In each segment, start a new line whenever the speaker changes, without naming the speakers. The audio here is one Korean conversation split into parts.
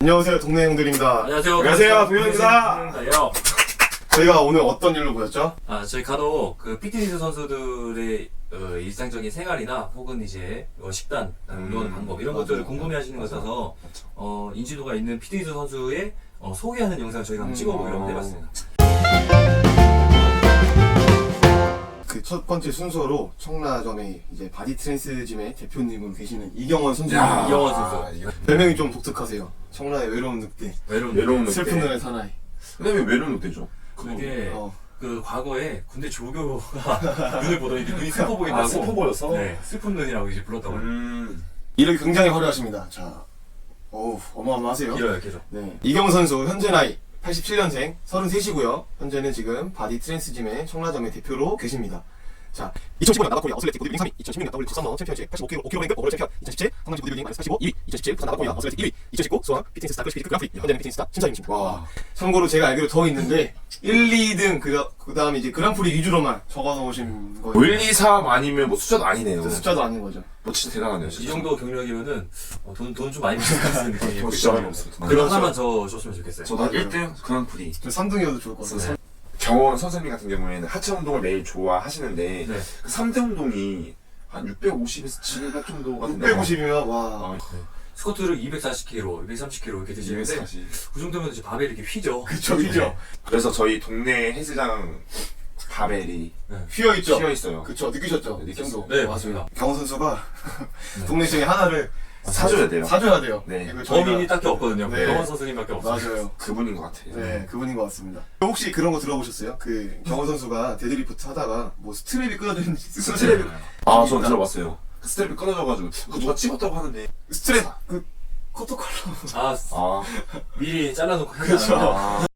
안녕하세요 동네 형들입니다
안녕하세요.
안녕하세요, 동현입니다.
동현입니다.
저희가 오늘 어떤 일로 모였죠?
아, 저희 간혹 그 피트니스 선수들의 어, 일상적인 생활이나 혹은 이제 어, 식단, 운동하는
음,
방법 이런
맞아요.
것들을 궁금해하시는 것 같아서 어, 인지도가 있는 피트니스 선수의 어, 소개하는 영상 저희가 한번
음,
찍어보려고
어.
해봤습니다.
첫 번째 순서로 청라점에 이제 바디 트랜스짐의 대표님으로 계시는 이경원 선수
야,
이영원 선수.
아, 이거-
별명이 좀 독특하세요 청라의 외로운 늑대
외로운
외로운
늑대.
슬픈
늑대.
노래 사나이
근데 왜 외로운 늑대죠?
그게
어.
그 과거에 군대 조교가 눈을 보더니 이렇게 눈이 슬퍼 보인다고.
아, 슬퍼 보였어?
네, 슬픈 눈이라고 이제 불렀다고.
음.
이력이 굉장히 화려하십니다 자 어우 어마어마하세요
길어요, 길어.
네. 이경 선수 현재 나이 87년생 33이고요 현재는 지금 바디 트랜스짐의 청라점의 대표로 계십니다 자, 2015년 나바코리아 어슬레틱 보디빌딩 3위, 2016년 WBC 썸머 챔피언십 85kg, 5kg 랭크 오버롤 챔피언, 2017 성남시 보디빌딩 마이너스 85 2위, 2017 부산 나바코리아 어슬레틱 1위, 2019 수원 피트니스 스타 클래식 그랑프리 현재는 피트니스 스타 심사위원이십니다.
와.
참고로 제가 알기로 더 있는데 1, 2등 그, 그 다음에 이제 그랑프리 위주로만 적어놓으신 거예요.
1, 2, 3 아니면 뭐 숫자도 아니네요.
그 숫자도 아닌 거죠.
뭐 진짜 대단하네요.
이
진짜.
정도 경력이면은 어, 돈, 돈 좀 많이 버는 것 같은 느낌이
저 진짜 많이 없어요.
그런 하나만 더 줬으면 좋겠어요.
맞아요.
1등 그랑프리.
저 3등이어도 좋을 것 같아요.
경원 선생님 같은 경우에는 하체 운동을 매일 좋아하시는데
네.
그 3대 운동이 한 650에서 700 정도 같은데
650이면 와.
아,
스쿼트를 240kg, 230kg 이렇게 드시는데
240.
그 정도면 이제 바벨 이렇게 휘죠.
그쵸, 그죠.
그래서 저희 동네 헬스장 바벨이
휘어 있죠?
휘어 있어요.
그쵸, 느끼셨죠?
네,
그
느꼈어요.
네, 맞습니다.
경원 선수가
네.
동네 중에 하나를
사줘야 돼요.
사줘야 돼요.
네.
이거 저희가-
범인이 딱히 없거든요.
네.
경원 선수님밖에 없어요.
맞아요.
그분인 것 같아요.
네, 그분인 것 같습니다. 혹시 그런 거 들어보셨어요? 그 경원 선수가 데드리프트 하다가 뭐 스트랩이 끊어진
스트랩. 아, 전 들어봤어요. 그 스트랩이 끊어져가지고 그거 누가 찍었다고 하는데.
스트랩 그 커터칼로
아,
아,
미리 잘라놓고
그쵸.
않아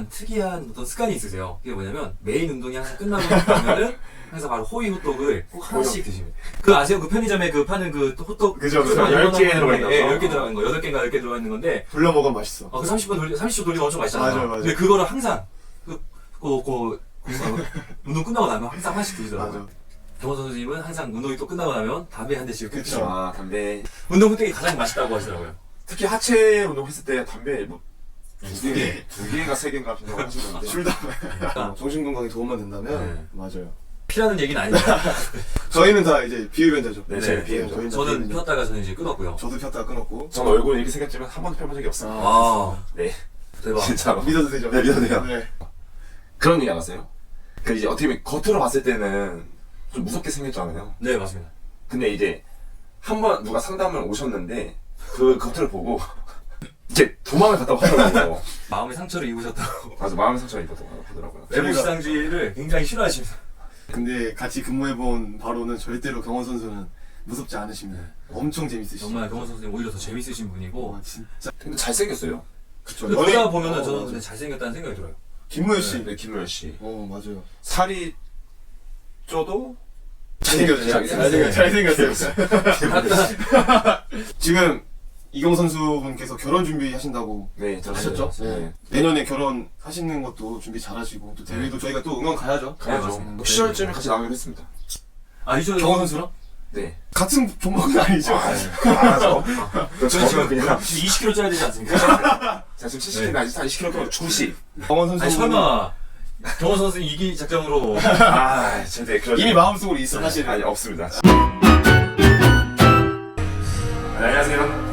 약간 특이한 어떤 습관이 있으세요. 그게 뭐냐면 메인 운동이 항상 끝나고 나면은 항상 바로 호위 호떡을 꼭 하나씩 드십니다. 그 아세요? 그 편의점에 그 파는 그 호떡
그죠, 그죠.
한열개번
들어가
하는
있나
거. 예,
봐.
10개 들어가 있는 거. 8개인가 10개 들어가 있는 건데
불려 먹으면 맛있어.
아, 그 30분 돌리, 30초 돌리면 엄청 맛있잖아요.
맞아요, 맞아요.
근데 그거를 항상, 그, 그, 그, 그, 운동 끝나고 나면 항상 하나씩 드시더라고요.
맞아.
경원 선수님은 항상 운동이 또 끝나고 나면 담배 한 대씩
그쵸.
끊으시고
아, 담배.
운동 후택이 가장 맛있다고 하시더라고요.
특히 하체 운동 했을 때 담배 뭐,
두두
개, 두 개가 세 개인가 하신다고 하시는데.
술담
약간
정신 건강에 도움만 된다면
네.
맞아요.
피라는 얘기는 아닙니다.
저희는 다 이제 비흡연자죠.
네,
네.
저희는 다
저는
비흡연자.
폈다가 저는 이제 끊었고요.
저도 폈다가 끊었고.
전 얼굴 이렇게 생겼지만 한 번도 펴본 적이 없어요.
아,
네.
대박.
진짜로.
믿어도 되죠?
네, 믿어도 돼요.
네.
그런 얘기 알았어요? 그 이제 어떻게 보면 겉으로 봤을 때는 좀 무섭게 생겼잖아요.
네, 맞습니다.
근데 이제 한 번 누가 상담을 오셨는데 그 겉을 보고 이제 도망을 갔다고 하더라고요.
마음의 상처를 입으셨다고.
맞아 마음의 상처가 입었다고 하더라고요.
외부 시상주의를 굉장히 싫어하십니다.
근데 같이 근무해본 바로는 절대로 경원 선수는 무섭지 않으십니다. 엄청 재밌으시죠.
정말 경원 선수님 오히려 더 재밌으신 분이고.
와, 진짜.
근데 잘생겼어요.
그쵸. 연예인-
보면은
어,
저는
맞아.
근데 잘생겼다는 생각이 들어요.
김무현 씨.
네, 김무현 씨.
어, 맞아요.
살이 쪄도
잘생겼어요.
네,
잘생겼어요. 잘생겼어요. 지금 이경 선수분께서 결혼 준비하신다고
네, 저
하셨죠?
네.
내년에 결혼 하시는 것도 준비 잘하시고 또 대회도 저희가 또 응원 가야죠.
가야죠.
맞습니다.
10월쯤에 같이 나가기로 했습니다.
아, 이전
경원 선수랑
네.
같은 종목은 아니죠.
알아서.
저는 지금
그냥
20kg 쪄야 되지 않습니까?
제가 지금 70kg 아직 한 20kg 정도 중시.
경원 선수
아니 설마 경원 선수 이기 작정으로
아, 절대 그런
이미 마음속으로 있어 사실은.
아니 없습니다. 네, 안녕하세요.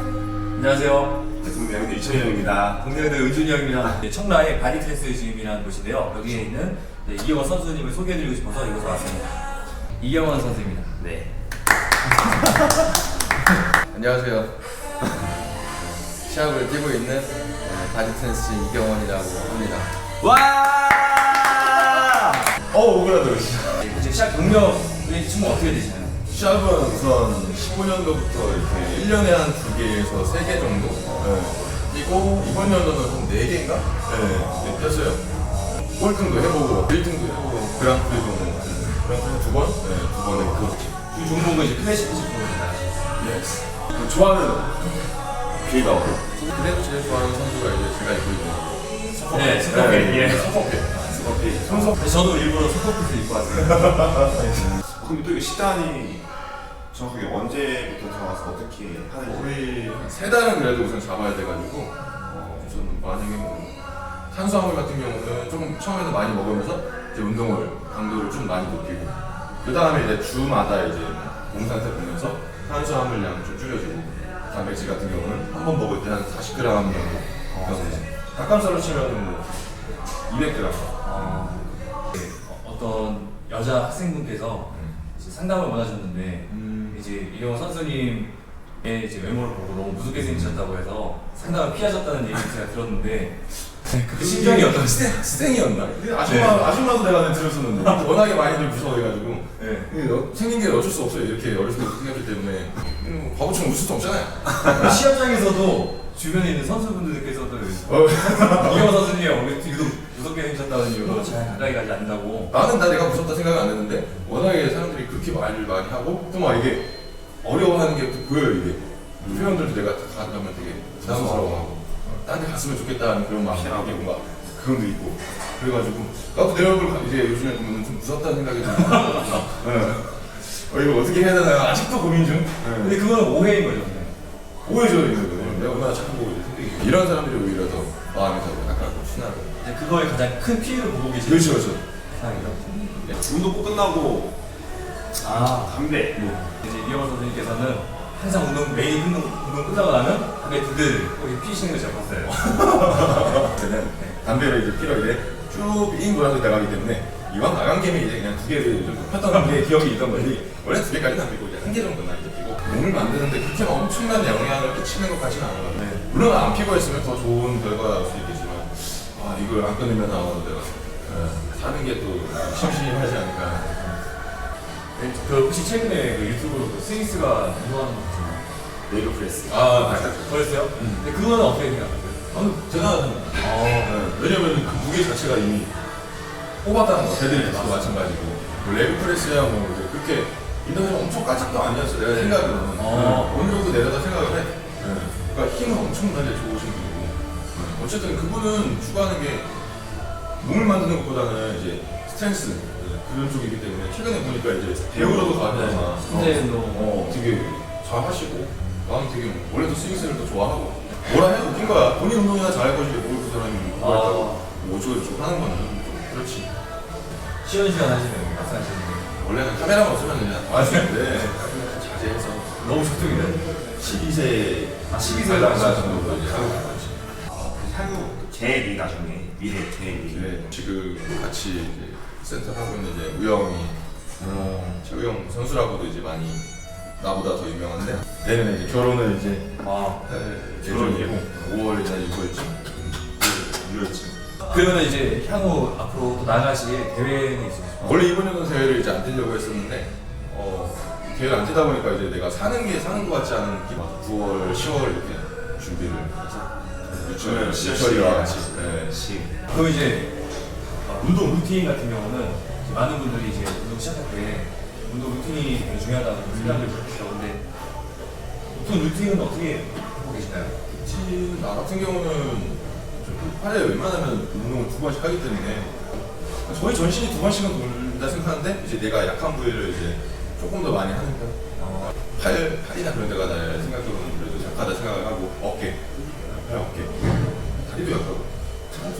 안녕하세요
대통령 이천희 형입니다.
동네들 은준이 형이랑 이제 청라의 바디 트랜스 짐이라는 곳인데요 여기에 있는 네, 이경원 선수님을 소개해드리고 싶어서 이곳에 왔습니다 이경원 선수입니다
네.
안녕하세요. 시합을 뛰고 있는 네, 바디 트랜스 이경원이라고 합니다.
와! 어 오그라들어 지금 시작 경력이 총 어떻게 되시나요?
시합은 우선 15년도부터 이렇게 1년에 한 2개에서 3개 정도 네. 뛰고 이번 연도는 한 4개인가? 네, 뛰었어요. 꼴등도 해보고 1등도 해보고 그랑프리도 그랑프리 두 번? 네, 두 번 했고
그 종목은 이제 클래식 종목입니다
예스.
그 좋아하는 비가
그래도 제일 좋아하는 선수가 이제 제가 입고 있는
네, 스포츠 예.
서커필.
스커피. 선수.
저도 일부러 소커핏을 입고 왔어요.
그럼 또 이거 식단이 정확하게 언제부터 들어가서 어떻게 하는지.
우리 세 달은 그래도 우선 잡아야 돼가지고 어, 우선 만약에 뭐 탄수화물 같은 경우는 조금 처음에는 많이 먹으면서 이제 운동을 강도를 좀 많이 높이고 그 다음에 이제 주마다 이제 몸 상태 보면서 탄수화물량 좀 줄여주고 단백질 같은 경우는 한 번 먹을 때 한 40g 정도 네. 닭가슴살로 치면 뭐 200g
어, 어떤 여자 학생분께서 이제 상담을 원하셨는데 이제 이영호 선수님의 이제 외모를 보고 너무 무섭게 생기셨다고 해서 상담을 피하셨다는 얘기를 제가 들었는데 그 심정이?
스탱, 스탱이었나? 근데 아줌마, 아줌마도 내가 들었었는데 워낙에 많이들 무서워해가지고
네.
생긴 게 어쩔 수 없어요. 이렇게 어렸을 때부터 생겼기 때문에 음, 바보처럼 웃을 수 없잖아요.
시합장에서도 주변에 있는 선수분들께서도
어,
이영호 선수님 얼굴 유독 무섭게 생기셨다는 이유로 잘 가까이 가지 않는다고.
나는 나 내가 무섭다 생각 안 했는데 워낙에 사람들이 그렇게 말을 많이 하고 또 막 이게 어려워하는 게 또 보여요 이게. 표현들도 내가 다 가면 되게 부담스러워하고. 딴 데 갔으면 좋겠다는 그런 마음이 뭔가 그런 게 있고. 그래가지고 나도 내 얼굴 가- 이제 요즘에 보면 좀 무섭다는 생각이 좀 네. 어, 이거 어떻게 해야 되나 아직도 고민 중? 네.
근데 그거는 오해인 거죠.
오해죠 이거 내가 얼마나 착하고 생각이 이런 사람들이 오히려 더 마음이 더 약간 순하고.
이제 그거에 가장 큰 피해를 보고 계시는
그렇죠 그렇죠.
상황이죠.
운동 꼭 끝나고
아.
담배.
이제 이영호 선수님께서는 항상 운동 매일 운동, 운동 끝나고 나면 그게 드들 거기 피시는 걸 제가 봤어요.
저는 담배를 이제 피러 이제 쭉빙 돌아서 나가기 때문에 이왕 나간 김에 이제 그냥 두 개를 좀 폈던 게 기억이 있던 거지 원래 두 개까지는 안 피고 이제 한 개 정도만 이제 피고 몸을 만드는데 그렇게 막 엄청난 영향을 끼치는 것 같지는 않아요
네.
물론 안 피고 했으면 더 좋은 결과가 나올 수 있겠지만 아 이걸 안 끊으면 아마도 내가 어, 사는 게 또 심심하지 않을까
네, 그 혹시 최근에 그 유튜브로 그 스위스가 운동하는 거 보셨나요?
네이로 프레스
아
그랬어요? 근데 그거는 어떻게 생각하세요?
저는 대단하잖아 네, 왜냐면 그 무게 자체가 이미 뽑았다는 거. 데드리프트도 마찬가지고. 뭐 레그 프레스야 뭐 이제 그렇게 인터넷 엄청 까짓도 아니었어 내가 생각으로는
어.
어느 정도 내려다 생각을 해. 네. 그러니까 힘은 엄청나게 좋으신 분이고. 네. 어쨌든 그분은 추구하는 게 몸을 만드는 것보다는 이제 스트렝스 네, 그런 쪽이기 때문에 최근에 보니까 이제 배우로도 가잖아
신체 운동.
어, 되게 잘 하시고 나는 되게 원래도 스윙스를 또 좋아하고 뭐라 해도 웃긴 거야. 본인 운동이나 잘할 것인데 뭘그 사람이 뭐 할까고 뭐 어쩌고 저쩌고 하는 거는. 좀 그렇지.
쉬는 시간 하시면 말씀하시는데
원래는 카메라만 없으면 그냥 다좀 자제해서.
너무 적극이네.
12세
아 12세 나가서
정도 이제 하고 있지.
향후 계획이 나중에 미래 계획이
네, 지금 같이 이제 센터 하고 있는 이제 우영이 어, 우영 선수라고도 이제 많이 나보다 더 유명한데 내년에 이제 결혼을 이제
와.
예정이고 5월이나 6월쯤. 6월쯤
그러면 이제 향후 앞으로 또 나가실 계획이 있으시죠?
원래 이번 연도 대회를 이제 안 뛰려고 했었는데 어, 대회를 안 뛰다 보니까 이제 내가 사는 게 사는 것 같지 않은 느낌 9월, 10월 이렇게 준비를 해서 유철, 유철이와 같이 네.
시
그럼 이제 어, 운동 루틴 같은 경우는 이제 많은 분들이 이제 운동 시작할 때 운동 루틴이 되게 중요하다고 생각을 하시죠. 근데 보통 루틴은 어떻게 하고 계시나요?
치- 나 같은 경우는 좀 하루에 웬만하면 운동을 두 번씩 하기 때문에 거의 전신이 두 번씩은 돈다 생각하는데 이제 내가 약한 부위를 이제 조금 더 많이 하는 편. 어, 팔, 팔이나 그런 데가 내 생각으로는 그래도 약하다 생각을 하고 어깨, 팔 어깨, 다리도 약하고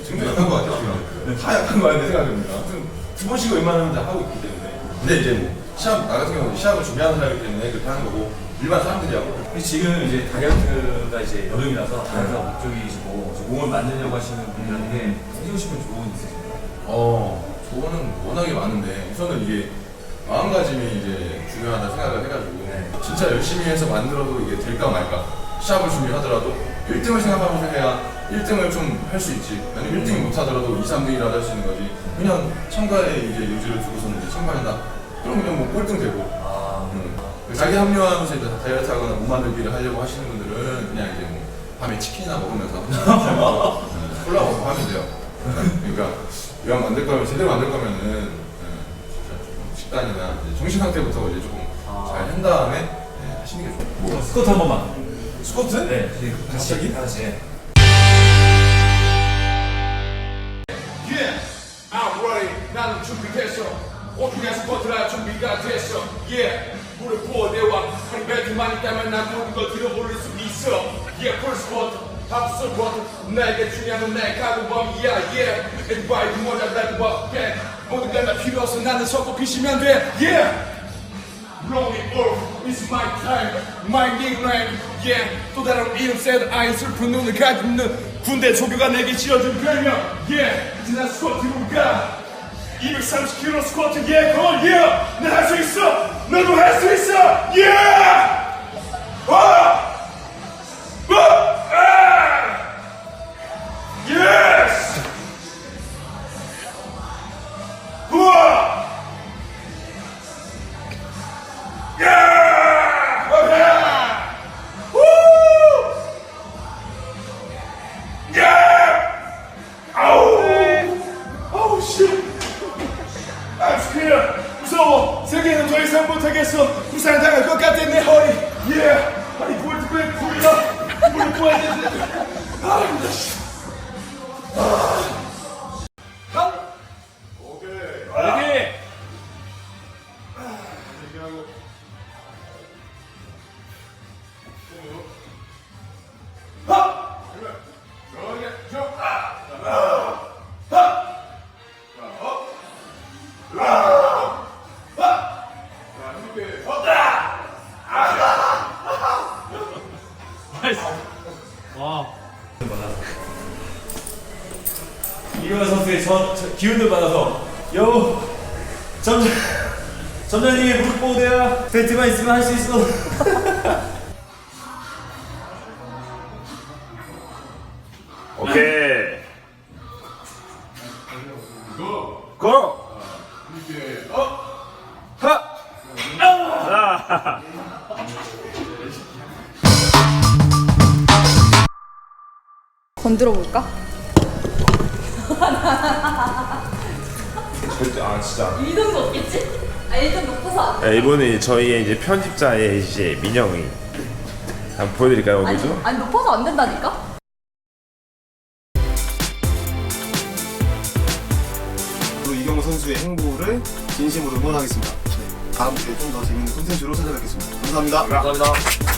등도 약한 것 같아요. 지금. 다 약한 거 같은데 생각해보니까 아무튼 두 번씩 웬만하면 다 하고 있기 때문에 근데 이제 뭐 시합 나 같은 경우는 시합을 준비하는 사람이기 때문에 그렇게 하는 거고 일반 사람들이 하고
근데 지금 이제 다이어트가 이제 여름이라서 다이어트가 목적이시고 이제 몸을 만들려고 하시는 분들한테 해주고 싶은 조언이 있으신가요?
어, 조언은 워낙에 많은데 우선은 이게 마음가짐이 이제 중요하다 생각을 해가지고
네.
진짜 열심히 해서 만들어도 이게 될까 말까 시합을 준비하더라도 1등을 생각하면서 해야 1등을 좀 할 수 있지 아니면 1등이 못하더라도 2, 3등이라도 할 수 있는 거지 그냥 참가에 이제 요지를 두고서는 이제 참가한다 그럼 그냥 뭐 꼴등 되고
아,
음. 자기 합류하면서 이제 다이어트 하거나 몸 만 들기를 하려고 하시는 분들은 그냥 이제 뭐 밤에 치킨이나 먹으면서 음, 콜라 먹고 하면 돼요. 그러니까 이왕 만들 거면 제대로 만들 거면은 음, 진짜 좀 식단이나 이제 정신 상태부터 이제 조금
아.
잘한 다음에 네, 하시는 게 좋고. 뭐
스쿼트 한 번만.
스쿼트?
네, 같이
갑자기?
하나씩.
I'm ready 나는 준비됐어 오픈한 스포트라 준비가 됐어 Yeah 무릎 보호대와 허리 벨트만 있다면 난 모든 걸 들어버릴 수 있어 Yeah 풀 스포트 합수 스포트 나에게 중요한 건 나의 각오범이야 Yeah Everybody 모자 달고 봐 Yeah 모든 걸다 필요 없어 나는 손꼽 피시면 돼 Yeah Lonely Earth is my time, my nickname. Yeah, 또 다른 이름 셋 아이 슬픈 눈을 가지는 군대 조교가 내게 지어준 별명. Yeah, 지난 스쿼트로 가. 230kg 스쿼트, come on, yeah. 난할수 있어. 너도 할 수 있어. Yeah. 아! 굴려! 물
기운을 받아서 여우 점점 점장님 무릎 보호대야 벨트만 있으면 할 수 있어
오케이. 고!
건드려 볼까?
절대 아 진짜.
1등도 없겠지? 아 1등 높아서 안 돼.
네, 이번에 저희의 이제 편집자의 이제 민영이 한번 보여드릴까요
아니,
오늘도?
아니 높아서 안 된다니까?
또 이경호 선수의 행보를 진심으로 응원하겠습니다. 네, 다음 주에 좀 더 재밌는 콘텐츠로 찾아뵙겠습니다. 감사합니다.
감사합니다